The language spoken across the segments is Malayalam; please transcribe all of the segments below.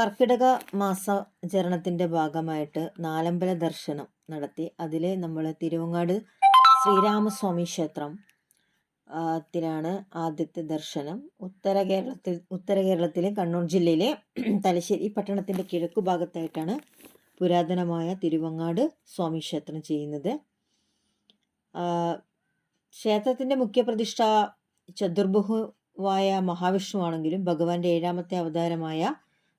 കർക്കിടക മാസാചരണത്തിന്റെ ഭാഗമായിട്ട് നാലമ്പല ദർശനം നടത്തി. അതിൽ നമ്മൾ തിരുവങ്ങാട് ശ്രീരാമസ്വാമി ക്ഷേത്രം ത്തിലാണ് ആദ്യത്തെ ദർശനം. ഉത്തര കേരളത്തിൽ ഉത്തര കേരളത്തിലെ കണ്ണൂർ ജില്ലയിലെ തലശ്ശേരി പട്ടണത്തിന്റെ കിഴക്കു ഭാഗത്തായിട്ടാണ് പുരാതനമായ തിരുവങ്ങാട് സ്വാമി ക്ഷേത്രം ചെയ്യുന്നത്. ക്ഷേത്രത്തിന്റെ മുഖ്യപ്രതിഷ്ഠ ചതുർബഹുവായ മഹാവിഷ്ണു ആണെങ്കിലും ഭഗവാന്റെ ഏഴാമത്തെ അവതാരമായ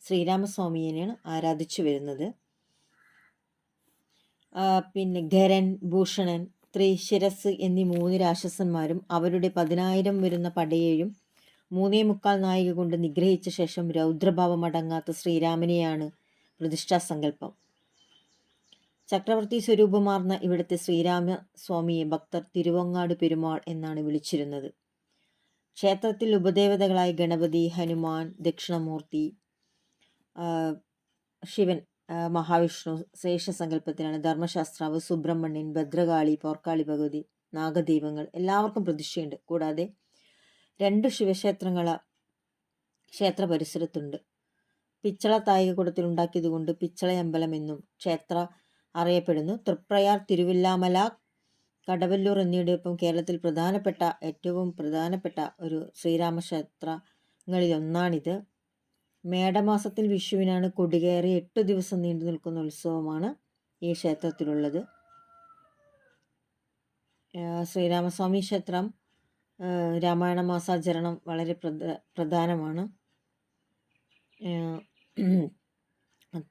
ശ്രീരാമസ്വാമിയെയാണ് ആരാധിച്ചു വരുന്നത്. പിന്നെ ഖരൻ ഭൂഷണൻ ത്രിശിരസ് എന്നീ മൂന്ന് രാക്ഷസന്മാരും അവരുടെ പതിനായിരം വരുന്ന പടയേഴും മൂന്നേ മുക്കാൽ നായിക കൊണ്ട് നിഗ്രഹിച്ച ശേഷം രൗദ്രഭാവമടങ്ങാത്ത ശ്രീരാമനെയാണ് പ്രതിഷ്ഠാ സങ്കല്പം. ചക്രവർത്തി സ്വരൂപമാർന്ന ഇവിടുത്തെ ശ്രീരാമ സ്വാമിയെ ഭക്തർ തിരുവങ്ങാട് പെരുമാൾ എന്നാണ് വിളിച്ചിരുന്നത്. ക്ഷേത്രത്തിൽ ഉപദേവതകളായി ഗണപതി ഹനുമാൻ ദക്ഷിണമൂർത്തി ശിവൻ മഹാവിഷ്ണു ശേഷസങ്കല്പത്തിലാണ് ധർമ്മശാസ്ത്രാവ് സുബ്രഹ്മണ്യൻ ഭദ്രകാളി പോർക്കാളി ഭഗവതി നാഗദീപങ്ങൾ എല്ലാവർക്കും പ്രതിഷ്ഠയുണ്ട്. കൂടാതെ രണ്ട് ശിവക്ഷേത്രങ്ങൾ ക്ഷേത്ര പരിസരത്തുണ്ട്. പിച്ചള തായികക്കുടത്തിൽ ഉണ്ടാക്കിയതുകൊണ്ട് പിച്ചളയമ്പലം എന്നും ക്ഷേത്ര അറിയപ്പെടുന്നു. തൃപ്രയാർ തിരുവില്ലാമല കടവല്ലൂർ എന്നിവയോടൊപ്പം കേരളത്തിൽ പ്രധാനപ്പെട്ട ഏറ്റവും പ്രധാനപ്പെട്ട ഒരു ശ്രീരാമക്ഷേത്രങ്ങളിൽ ഒന്നാണിത് മേടമാസത്തിൽ വിഷുവിനാണ് കൊടികയറി എട്ടു ദിവസം നീണ്ടു നിൽക്കുന്ന ഉത്സവമാണ് ഈ ക്ഷേത്രത്തിലുള്ളത്. ശ്രീരാമസ്വാമി ക്ഷേത്രം രാമായണ മാസാചരണം വളരെ പ്രധ പ്രധാനമാണ്.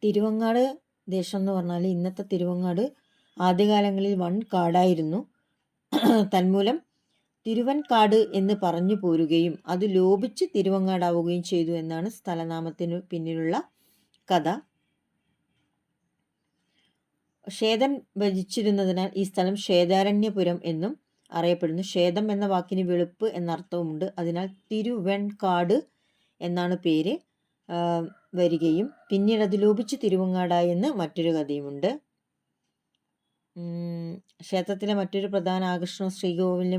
തിരുവങ്ങാട് ദേശം എന്ന് പറഞ്ഞാൽ ഇന്നത്തെ തിരുവങ്ങാട് ആദ്യകാലങ്ങളിൽ വൺ കാടായിരുന്നു. തന്മൂലം തിരുവൻകാട് എന്ന് പറഞ്ഞു പോരുകയും അത് ലോപിച്ച് തിരുവങ്ങാടാവുകയും ചെയ്തു എന്നാണ് സ്ഥലനാമത്തിനു പിന്നിലുള്ള കഥ. ക്ഷേതൻ ഭജിച്ചിരുന്നതിനാൽ ഈ സ്ഥലം ക്ഷേതാരണ്യപുരം എന്നും അറിയപ്പെടുന്നു. ക്ഷേതം എന്ന വാക്കിന് വെളുപ്പ് എന്നർത്ഥവുമുണ്ട്. അതിനാൽ തിരുവൻകാട് എന്നാണ് പേര് വരികയും പിന്നീട് അത് ലോപിച്ച് തിരുവങ്ങാടായി എന്ന് മറ്റൊരു കഥയുമുണ്ട്. ക്ഷേത്രത്തിലെ മറ്റൊരു പ്രധാന ആകർഷണം ശ്രീകോവിലിന്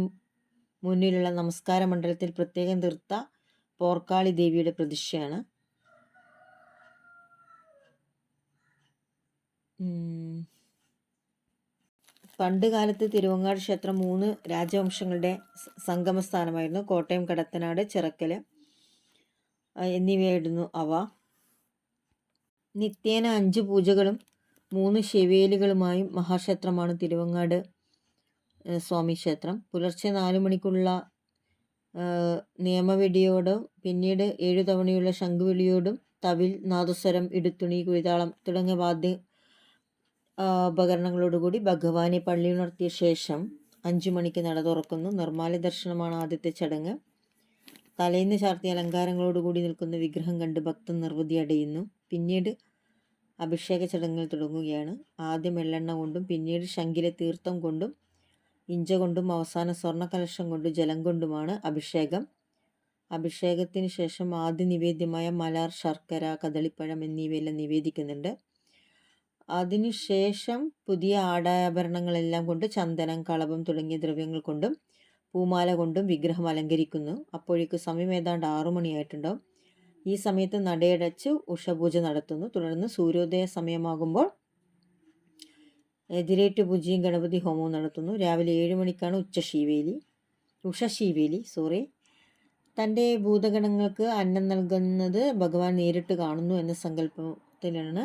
മുന്നിലുള്ള നമസ്കാര മണ്ഡലത്തിൽ പ്രത്യേകം തീർത്ത പോർക്കാളി ദേവിയുടെ പ്രതിഷ്ഠയാണ്. ഉം. പണ്ട് കാലത്ത് തിരുവങ്ങാട് ക്ഷേത്രം മൂന്ന് രാജവംശങ്ങളുടെ സംഗമസ്ഥാനമായിരുന്നു. കോട്ടയം കടത്തനാട് ചിറക്കൽ എന്നിവയായിരുന്നു അവ. നിത്യേന അഞ്ച് പൂജകളും മൂന്ന് ശിവേലികളുമായും മഹാക്ഷേത്രമാണ് തിരുവങ്ങാട് സ്വാമി ക്ഷേത്രം. പുലർച്ചെ നാലു മണിക്കുള്ള നിയമവെടിയോടും പിന്നീട് ഏഴു തവണയുള്ള ശംഖുവിളിയോടും തവിൽ നാദസ്വരം ഇടുത്തുണി കുഴിതാളം തുടങ്ങിയ വാദ്യ ഉപകരണങ്ങളോടുകൂടി ഭഗവാനെ പള്ളിയുണർത്തിയ ശേഷം അഞ്ചു മണിക്ക് നട തുറക്കുന്നു. നിർമ്മാല്യ ദർശനമാണ് ആദ്യത്തെ ചടങ്ങ്. തലേന്ന് ചാർത്തിയ അലങ്കാരങ്ങളോടുകൂടി നിൽക്കുന്ന വിഗ്രഹം കണ്ട് ഭക്തൻ നിർവൃതി അടയുന്നു. പിന്നീട് അഭിഷേക ചടങ്ങുകൾ തുടങ്ങുകയാണ്. ആദ്യം എള്ളെണ്ണ കൊണ്ടും പിന്നീട് ശങ്കിലെ തീർത്ഥം കൊണ്ടും ഇഞ്ച കൊണ്ടും അവസാന സ്വർണ കലശം കൊണ്ടും ജലം കൊണ്ടുമാണ് അഭിഷേകം. അഭിഷേകത്തിന് ശേഷം ആദ്യ നിവേദ്യമായ മലാർ ശർക്കര കദളിപ്പഴം എന്നിവയെല്ലാം നിവേദിക്കുന്നുണ്ട്. അതിനുശേഷം പുതിയ ആടാഭരണങ്ങളെല്ലാം കൊണ്ട് ചന്ദനം കളഭം തുടങ്ങിയ ദ്രവ്യങ്ങൾ കൊണ്ടും പൂമാല കൊണ്ടും വിഗ്രഹം അലങ്കരിക്കുന്നു. അപ്പോഴേക്ക് സമയം ഏതാണ്ട് ആറു മണിയായിട്ടുണ്ടാവും. ഈ സമയത്ത് നടയടച്ച് ഉഷപൂജ നടത്തുന്നു. തുടർന്ന് സൂര്യോദയ സമയമാകുമ്പോൾ എതിരേറ്റ് പൂജയും ഗണപതി ഹോമവും നടത്തുന്നു. രാവിലെ ഏഴ് മണിക്കാണ് ഉച്ചശീവേലി. ഉഷശീവേലി സോറി തന്റെ ഭൂതഗണങ്ങൾക്ക് അന്നം നൽകുന്നത് ഭഗവാൻ നേരിട്ട് കാണുന്നു എന്ന സങ്കല്പത്തിലാണ്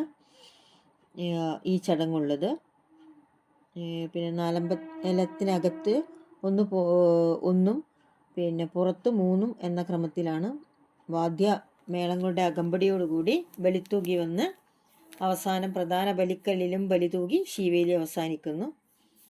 ഈ ചടങ്ങുള്ളത്. പിന്നെ നാലമ്പലത്തിനകത്ത് ഒന്ന് ഒന്നും പിന്നെ പുറത്ത് മൂന്നും എന്ന ക്രമത്തിലാണ് വാദ്യ മേളങ്ങളുടെ അകമ്പടിയോടുകൂടി ബലിത്തൂകി വന്ന് അവസാനം പ്രധാന ബലിക്കല്ലിലും ബലിതൂകി ശീവേലി അവസാനിക്കുന്നു.